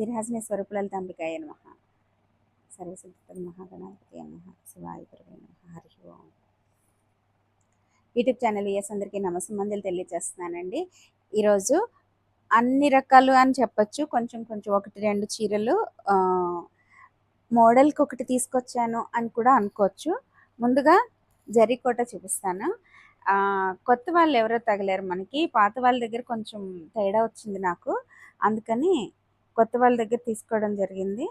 స్థిరహాసిని స్వరూపులలితాంబికాయ నమ. సర్వసిద్ధ మహాగణాధిపతి నమ. శివాయ గురువే నమ. హరి ఓం. యూట్యూబ్ ఛానల్ ఎస్ అందరికీ నమస్కారం తెలియజేస్తున్నానండి. ఈరోజు అన్ని రకాలు అని చెప్పొచ్చు. కొంచెం కొంచెం ఒకటి రెండు చీరలు మోడల్కి ఒకటి తీసుకొచ్చాను అని కూడా అనుకోవచ్చు. ముందుగా జరీకోట చూపిస్తాను. కొత్త వాళ్ళు ఎవరో తగలేరు మనకి. పాత వాళ్ళ దగ్గర కొంచెం తేడా వచ్చింది నాకు. అందుకని కొత్త వాళ్ళ దగ్గర తీసుకోవడం జరిగింది.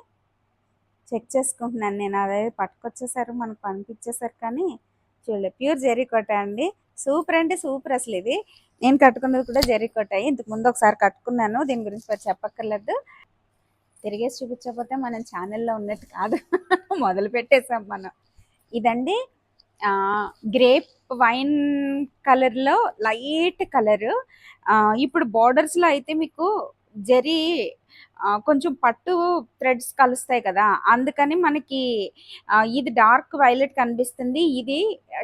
చెక్ చేసుకుంటున్నాను. నేను అదే పట్టుకొచ్చేసారు మనకు పంపించేసారు కానీ చూడలే. ప్యూర్ జెరీకోట అండి. సూపర్ అంటే సూపర్ అసలు ఇది. నేను కట్టుకున్నది కూడా జెరీకోట ఇంతకు ముందు ఒకసారి కట్టుకున్నాను. దీని గురించి మరి చెప్పక్కర్లేదు. తిరిగేసి చూపించకపోతే మనం ఛానల్లో ఉన్నట్టు కాదు. మొదలు పెట్టేసాం మనం. ఇదండి. గ్రేప్ వైన్ కలర్లో లైట్ కలరు. ఇప్పుడు బార్డర్స్లో అయితే మీకు జరీ కొంచెం పట్టు థ్రెడ్స్ కలుస్తాయి కదా అందుకని మనకి ఇది డార్క్ వైలెట్ కనిపిస్తుంది. ఇది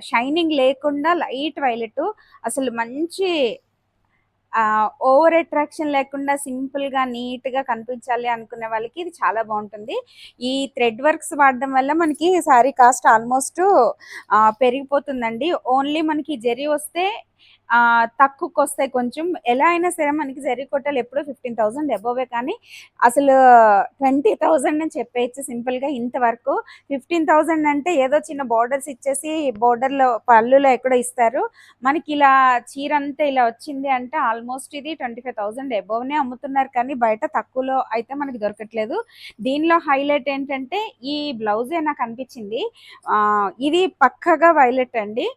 షైనింగ్ లేకుండా లైట్ వైలెట్. అసలు మంచి ఓవర్ అట్రాక్షన్ లేకుండా సింపుల్గా నీట్గా కనిపించాలి అనుకునే వాళ్ళకి ఇది చాలా బాగుంటుంది. ఈ థ్రెడ్ వర్క్స్ వాడడం వల్ల మనకి శారీ కాస్ట్ ఆల్మోస్ట్ పెరిగిపోతుందండి. ఓన్లీ మనకి జరీ వస్తే తక్కువకి వస్తాయి కొంచెం ఎలా అయినా సరే మనకి జరీ కొట్టాలి ఎప్పుడూ ఫిఫ్టీన్ థౌసండ్ అబోవే కానీ అసలు ట్వంటీ థౌజండ్ అని చెప్పేయచ్చు సింపుల్గా ఇంతవరకు. ఫిఫ్టీన్ థౌజండ్ అంటే ఏదో చిన్న బోర్డర్స్ ఇచ్చేసి బోర్డర్లో పళ్ళులో ఎక్కడో ఇస్తారు. మనకి ఇలా చీర అంతా ఇలా వచ్చింది అంటే ఆల్మోస్ట్ ఇది ట్వంటీ ఫైవ్ థౌజండ్ అబోవ్నే అమ్ముతున్నారు కానీ బయట తక్కువలో అయితే మనకి దొరకట్లేదు. దీనిలో హైలైట్ ఏంటంటే ఈ బ్లౌజే నాకు అనిపించింది. ఇది పక్కగా వైలెట్ అండి.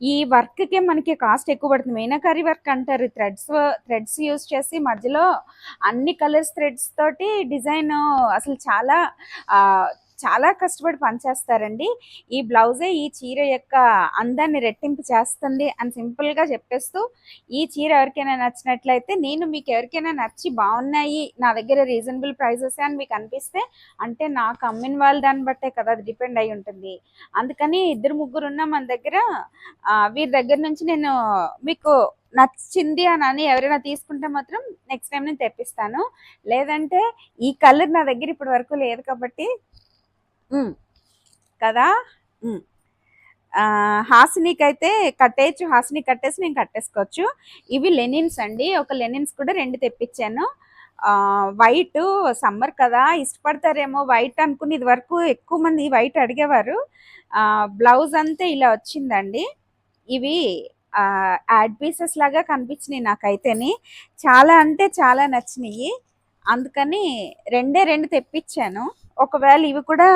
ఈ వర్క్కి మనకి కాస్ట్ ఎక్కువ పడుతుంది. మీనాకారి వర్క్ అంటారు. థ్రెడ్స్ థ్రెడ్స్ యూస్ చేసి మధ్యలో అన్ని కలర్స్ థ్రెడ్స్ తోటి డిజైన్ అసలు చాలా చాలా కష్టపడి పనిచేస్తారండి ఈ బ్లౌజే ఈ చీర యొక్క అందాన్ని రెట్టింపు చేస్తుంది అని సింపుల్గా చెప్పేస్తూ ఈ చీర ఎవరికైనా నచ్చినట్లయితే నేను మీకు ఎవరికైనా నచ్చి బాగున్నాయి నా దగ్గర రీజనబుల్ ప్రైజెస్ అని మీకు అనిపిస్తే అంటే నాకు అమ్మిన వాళ్ళు దాన్ని బట్టే కదా అది డిపెండ్ అయి ఉంటుంది. అందుకని ఇద్దరు ముగ్గురు ఉన్న మన దగ్గర వీరి దగ్గర నుంచి నేను మీకు నచ్చింది అని అని ఎవరైనా తీసుకుంటే మాత్రం నెక్స్ట్ టైం నేను తెప్పిస్తాను. లేదంటే ఈ కలర్ నా దగ్గర ఇప్పటి వరకు లేదు కాబట్టి కదా? హాసినికి అయితే కట్టేయచ్చు. హాసిని కట్టేసి నేను కట్టేసుకోవచ్చు. ఇవి లెనిన్స్ అండి. ఒక లెనిన్స్ కూడా రెండు తెప్పించాను. వైట్ సమ్మర్ కదా. ఇష్టపడతారేమో వైట్ అనుకుని ఇది వరకు ఎక్కువ మంది వైట్ అడిగేవారు. బ్లౌజ్ అంతా ఇలా వచ్చిందండి. ఇవి యాడ్ పీసెస్ లాగా కనిపించినాయి నాకైతేని. చాలా అంటే చాలా నచ్చినాయి. అందుకని రెండే రెండు తెప్పించాను. ఒకవేళ ఇవి కూడా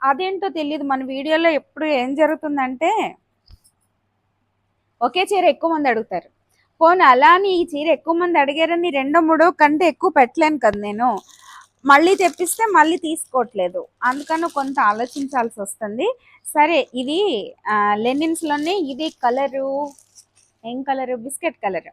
అదేంటో తెలియదు మన వీడియోలో ఎప్పుడు ఏం జరుగుతుందంటే ఒకే చీర ఎక్కువ మంది అడుగుతారు. పోను అలా అని ఈ చీర ఎక్కువ మంది అడిగారని రెండో మూడో కంటే ఎక్కువ పెట్టలేను కదా నేను. మళ్ళీ తెప్పిస్తే మళ్ళీ తీసుకోవట్లేదు. అందుకని కొంత ఆలోచించాల్సి వస్తుంది. సరే ఇది లెనిన్స్లోనే ఇది కలరు. ఏం colour? Biscuit colour.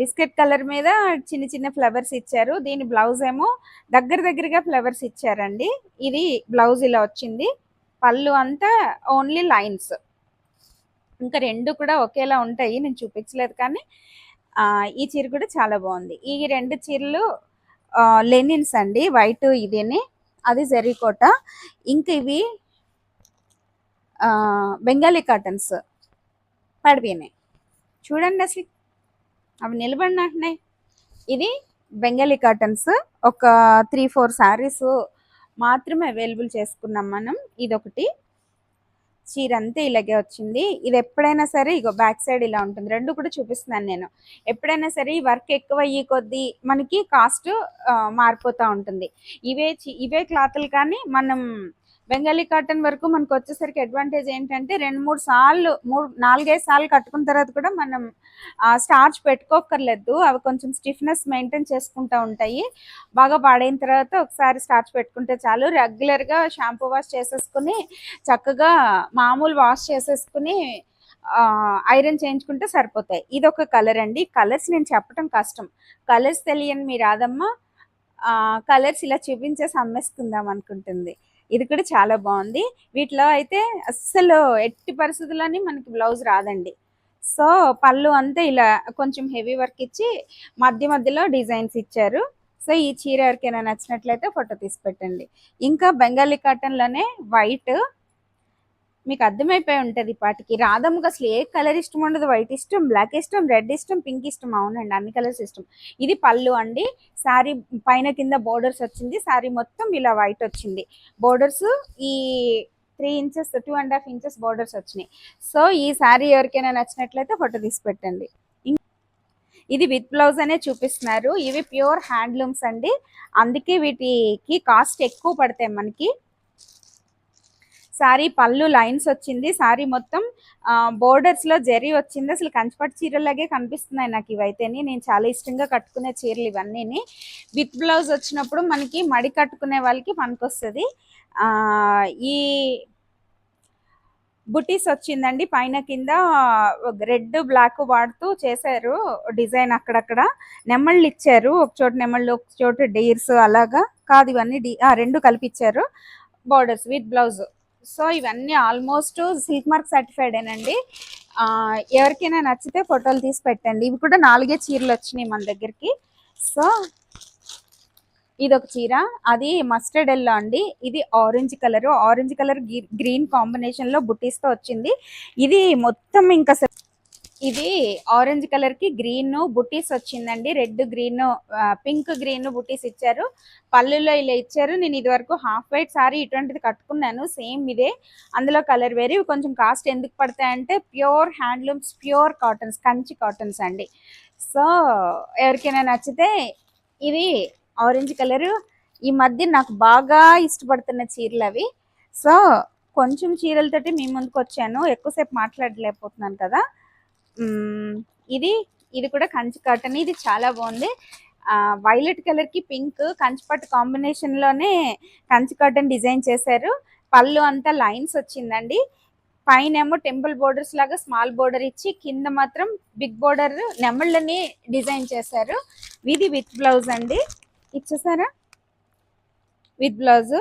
Biscuit colour మీద చిన్న చిన్న ఫ్లవర్స్ ఇచ్చారు. దీని బ్లౌజ్ ఏమో దగ్గర దగ్గరగా ఫ్లవర్స్ ఇచ్చారండి. ఇది బ్లౌజ్ ఇలా వచ్చింది. పళ్ళు అంతా ఓన్లీ లైన్స్. ఇంకా రెండు కూడా ఒకేలా ఉంటాయి. నేను చూపించలేదు కానీ ఈ చీర కూడా చాలా బాగుంది. ఈ రెండు చీరలు లెనిన్స్ అండి. వైట్ ఇదేనే. అది జరీకోట. ఇంకా ఇవి బెంగాలీ కాటన్స్. పడిపోయినాయి. చూడండి అసలు అవి నిలబడినాయి ఇది బెంగాలీ కాటన్స్. ఒక త్రీ ఫోర్ శారీస్ మాత్రమే అవైలబుల్ చేసుకున్నాం మనం. ఇదొకటి. చీర అంతా ఇలాగే వచ్చింది. ఇది ఎప్పుడైనా సరే ఇగో బ్యాక్ సైడ్ ఇలా ఉంటుంది. రెండు కూడా చూపిస్తున్నాను నేను. ఎప్పుడైనా సరే ఈ వర్క్ ఎక్కువ అయ్యి కొద్దీ మనకి కాస్ట్ మారిపోతూ ఉంటుంది. ఇవే చి- ఇవే క్లాతులు కానీ మనం బెంగాలీ కాటన్ వరకు మనకు వచ్చేసరికి అడ్వాంటేజ్ ఏంటంటే రెండు మూడు సార్లు మూడు నాలుగైదు సార్లు కట్టుకున్న తర్వాత కూడా మనం స్టార్చ్ పెట్టుకోకర్లేదు అవి కొంచెం స్టిఫ్నెస్ మెయింటైన్ చేసుకుంటూ ఉంటాయి. బాగా పాడైన తర్వాత ఒకసారి స్టార్చ్ పెట్టుకుంటే చాలు. రెగ్యులర్గా షాంపూ వాష్ చేసేసుకుని చక్కగా మామూలు వాష్ చేసేసుకుని ఐరన్ చేయించుకుంటే సరిపోతాయి. ఇది ఒక కలర్ అండి. కలర్స్ నేను చెప్పడం కష్టం. కలర్స్ తెలియని మీ రాదమ్మ కలర్స్ ఇలా చూపించేసి అమ్మేసుకుందాం అనుకుంటుంది. ఇది కూడా చాలా బాగుంది. వీటిలో అయితే అస్సలు ఎట్టి పరిస్థితుల్లోని మనకి బ్లౌజ్ రాదండి. సో పళ్ళు అంతా ఇలా కొంచెం హెవీ వర్క్ ఇచ్చి మధ్య మధ్యలో డిజైన్స్ ఇచ్చారు. సో ఈ చీర ఎవరికైనా నచ్చినట్లయితే ఫోటో తీసి పెట్టండి. ఇంకా బెంగాలీ కాటన్లోనే వైట్ మీకు అర్థమైపోయి ఉంటుంది పాటికి. రాధమ్మకి అసలు ఏ కలర్ ఇష్టం ఉండదు. వైట్ ఇష్టం బ్లాక్ ఇష్టం రెడ్ ఇష్టం పింక్ ఇష్టం. అవునండి అన్ని కలర్స్ ఇష్టం. ఇది పళ్ళు అండి. శారీ పైన కింద బోర్డర్స్ వచ్చింది. శారీ మొత్తం ఇలా వైట్ వచ్చింది. బోర్డర్స్ ఈ three inches two and half inches borders వచ్చినాయి. సో ఈ శారీ ఎవరికైనా నచ్చినట్లయితే ఫోటో తీసి పెట్టండి. ఇది విత్ బ్లౌజ్ అనే చూపిస్తున్నారు. ఇవి ప్యూర్ హ్యాండ్లూమ్స్ అండి. అందుకే వీటికి కాస్ట్ ఎక్కువ పడతాయి మనకి. సారీ పళ్ళు లైన్స్ వచ్చింది. సారీ మొత్తం బోర్డర్స్లో జరీ వచ్చింది. అసలు కంచిపట్టు చీరలాగే కనిపిస్తున్నాయి నాకు ఇవైతేని. నేను చాలా ఇష్టంగా కట్టుకునే చీరలు ఇవన్నీ విత్ బ్లౌజ్ వచ్చినప్పుడు మనకి మడి కట్టుకునే వాళ్ళకి పనికొస్తుంది. ఈ బుటీస్ వచ్చిందండి. పైన కింద రెడ్ బ్లాక్ వాడుతూ చేశారు డిజైన్ అక్కడక్కడ. నెమళ్ళు ఇచ్చారు. ఒక చోట నెమళ్ళు ఒక చోట డీర్స్ అలాగా. కాదు ఇవన్నీ డి ఆ, రెండు కలిపిచ్చారు. Borders with blouse. సో ఇవన్నీ ఆల్మోస్ట్ సిల్క్ మార్క్ సర్టిఫైడేనండి. ఎవరికైనా నచ్చితే ఫోటోలు తీసి పెట్టండి. ఇవి కూడా నాలుగే చీరలు వచ్చినాయి మన దగ్గరికి. సో ఇది ఒక చీర. అది మస్టర్డ్ ఎల్లో అండి. ఇది orange colour. Orange colour green కాంబినేషన్లో బుట్టీస్తో వచ్చింది. ఇది మొత్తం ఇంకా ఇది ఆరెంజ్ కలర్కి గ్రీన్ బుటీస్ వచ్చిందండి. రెడ్ గ్రీన్ పింక్ గ్రీన్ బుటీస్ ఇచ్చారు. పళ్ళులో ఇలా ఇచ్చారు. నేను ఇది వరకు హాఫ్ వైట్ సారీ ఇటువంటిది కట్టుకున్నాను. సేమ్ ఇదే. అందులో కలర్ వేరే. కొంచెం కాస్ట్ ఎందుకు పడతాయంటే pure handlooms pure cottons Kanchi cottons అండి. సో ఎవరికైనా నచ్చితే ఇది ఆరెంజ్ కలర్ ఈ మధ్య నాకు బాగా ఇష్టపడుతున్న చీరలు అవి. సో కొంచెం చీరలతోటి మీ ముందుకు వచ్చాను. ఎక్కువసేపు మాట్లాడలేకపోతున్నాను కదా. ఇది ఇది కూడా కంచి కాటన్. ఇది చాలా బాగుంది. వైలెట్ కలర్కి పింక్ కంచిపట్టు కాంబినేషన్లోనే కంచి కాటన్ డిజైన్ చేశారు. పళ్ళు అంతా లైన్స్ వచ్చిందండి. పైన ఏమో టెంపుల్ బోర్డర్స్ లాగా స్మాల్ బోర్డర్ ఇచ్చి కింద మాత్రం బిగ్ బోర్డర్ నెమళ్ళని డిజైన్ చేశారు. ఇది విత్ బ్లౌజ్ అండి. ఇచ్చేసారా విత్ బ్లౌజ్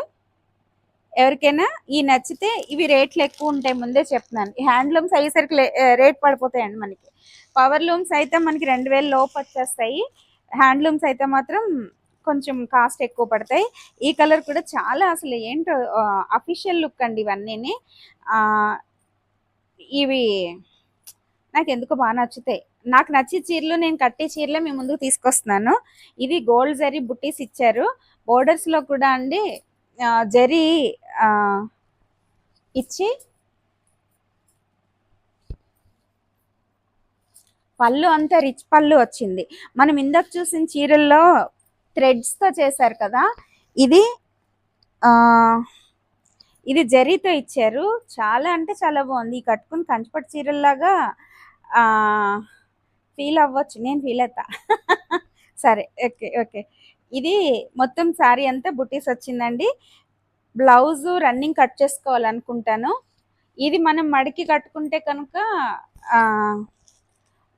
ఎవరికైనా ఈ నచ్చితే ఇవి రేట్లు ఎక్కువ ఉంటాయి ముందే చెప్తున్నాను. ఈ హ్యాండ్లూమ్స్ అయ్యేసరికి లే- రేట్ పడిపోతాయండి మనకి. పవర్ లూమ్స్ అయితే మనకి రెండు వేలు లోపు వచ్చేస్తాయి. హ్యాండ్లూమ్స్ అయితే మాత్రం కొంచెం కాస్ట్ ఎక్కువ పడతాయి. ఈ కలర్ కూడా చాలా అసలు ఏంటో అఫీషియల్ లుక్ అండి ఇవన్నీ ఇవి నాకు ఎందుకు బాగా నచ్చుతాయి. నాకు నచ్చే చీరలు నేను కట్టే చీరలే మీ ముందుకు తీసుకొస్తున్నాను. ఇది గోల్డ్ జరీ బుట్టీస్ ఇచ్చారు. బోర్డర్స్లో కూడా అండి జరీ ఇచ్చి పళ్ళు అంతా రిచ్ పళ్ళు వచ్చింది. మనం ఇందాక చూసిన చీరల్లో థ్రెడ్స్తో చేశారు కదా ఇది ఇది జరీతో ఇచ్చారు. చాలా అంటే చాలా బాగుంది. ఈ కట్టుకుని కంచిపట్టు చీరల్లాగా ఫీల్ అవ్వచ్చు. నేను ఫీల్ అవుతా సరే ఓకే ఓకే. ఇది మొత్తం శారీ అంతా బుటీస్ వచ్చిందండి. బ్లౌజ్ రన్నింగ్ కట్ చేసుకోవాలనుకుంటాను. ఇది మనం మడికి కట్టుకుంటే కనుక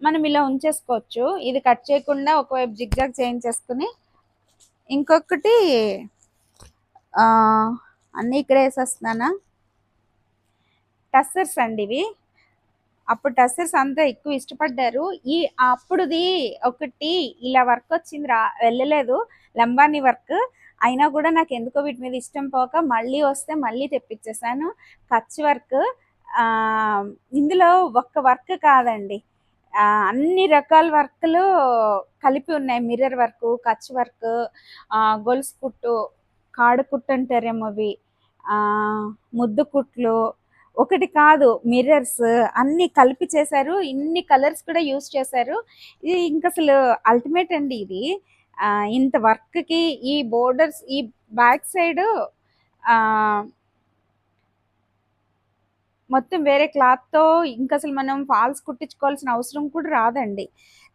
మనం ఇలా ఉంచేసుకోవచ్చు. ఇది కట్ చేయకుండా ఒకవైపు జిగ్జాగ్ చేయించేసుకుని ఇంకొకటి అన్నీ ఇక్కడ వేసేస్తున్నానా? టస్సర్స్ అండి ఇవి. అప్పుడు టస్సర్స్ అంతా ఎక్కువ ఇష్టపడ్డారు. ఈ అప్పుడుది ఒకటి ఇలా వర్క్ వచ్చింది రా వెళ్ళలేదు. లంబానీ వర్క్. అయినా కూడా నాకు ఎందుకో వీటి మీద ఇష్టం పోక మళ్ళీ వస్తే మళ్ళీ తెప్పించేసాను కచ్ వర్క్ ఇందులో ఒక్క వర్క్ కాదండి. అన్ని రకాల వర్క్లు కలిపి ఉన్నాయి. మిర్రర్ వర్క్ కచ్ వర్క్ గొలుసు కుట్టు కాడు కుట్టు అంటారేమో అవి. ముద్దు కుట్లు ఒకటి కాదు మిర్రర్స్ అన్ని కలిపి చేశారు. ఇన్ని కలర్స్ కూడా యూస్ చేశారు. ఇది ఇంకా అసలు అల్టిమేట్ అండి ఇది. ఇంత వర్క్కి ఈ బోర్డర్స్ ఈ బ్యాక్ సైడ్ మొత్తం వేరే క్లాత్తో ఇంకా అసలు మనం ఫాల్స్ కుట్టించుకోవాల్సిన అవసరం కూడా రాదండి.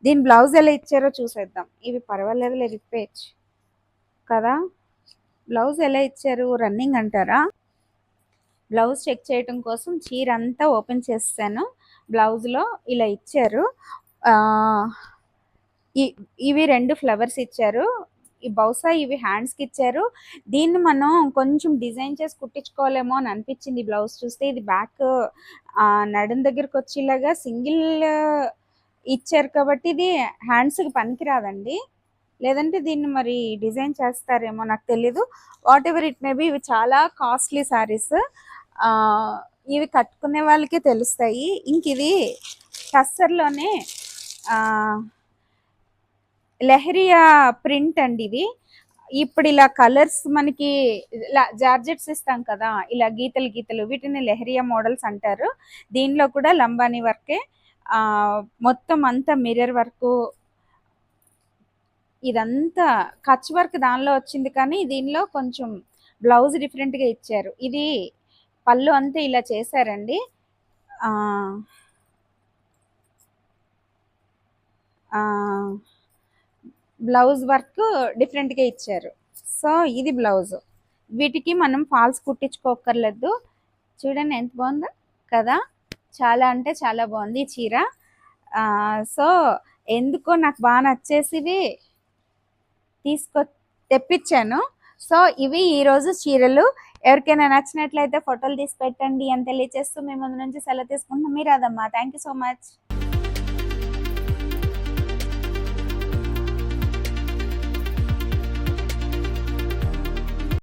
దీని బ్లౌజ్ ఎలా ఇచ్చారో చూసేద్దాం. ఇవి పర్వాలేదు లేదు కదా? బ్లౌజ్ ఎలా ఇచ్చారు? రన్నింగ్ అంటారా? బ్లౌజ్ చెక్ చేయటం కోసం చీర అంతా ఓపెన్ చేస్తాను. బ్లౌజ్లో ఇలా ఇచ్చారు. ఈ- ఇవి రెండు ఫ్లవర్స్ ఇచ్చారు. ఈ బహుశా ఇవి హ్యాండ్స్కి ఇచ్చారు. దీన్ని మనం కొంచెం డిజైన్ చేసి కుట్టించుకోవాలేమో అని అనిపించింది బ్లౌజ్ చూస్తే. ఇది బ్యాక్ నడుం దగ్గరకు వచ్చేలాగా సింగిల్ ఇచ్చారు కాబట్టి ఇది హ్యాండ్స్కి పనికిరాదండి. లేదంటే దీన్ని మరి డిజైన్ చేస్తారేమో నాకు తెలీదు. Whatever it may be ఇవి చాలా కాస్ట్లీ శారీస్ ఇవి కట్టుకునే వాళ్ళకే తెలుస్తాయి. ఇంక ఇది టస్సర్లోనే లెహరియా ప్రింట్ అండి ఇది. ఇప్పుడు ఇలా కలర్స్ మనకి ఇలా జార్జెట్స్ ఇస్తాం కదా ఇలా గీతలు గీతలు వీటిని లెహరియా మోడల్స్ అంటారు. దీనిలో కూడా లంబానీ వర్కే మొత్తం అంతా మిర్రర్ వర్క్. ఇదంతా కచ్ వర్క్ దానిలో వచ్చింది కానీ దీనిలో కొంచెం బ్లౌజ్ డిఫరెంట్గా ఇచ్చారు. ఇది పళ్ళు అంతా ఇలా చేశారండి. ఆ, బ్లౌజ్ వర్క్ డిఫరెంట్గా ఇచ్చారు. సో ఇది బ్లౌజ్. వీటికి మనం ఫాల్స్ కుట్టించుకోకర్లేదు చూడండి ఎంత బాగుందో కదా? చాలా అంటే చాలా బాగుంది చీర. సో ఎందుకో నాకు బాగా నచ్చేసివి తీసుకొ తెప్పించాను. సో ఇవి ఈరోజు చీరలు. ఎవరికైనా నచ్చినట్లయితే ఫోటోలు తీసి పెట్టండి అని తెలియజేస్తూ మేము ముందు నుంచి సెలవు తీసుకుంటున్నాం. మీరు అదమ్మా థ్యాంక్ యూ సో మచ్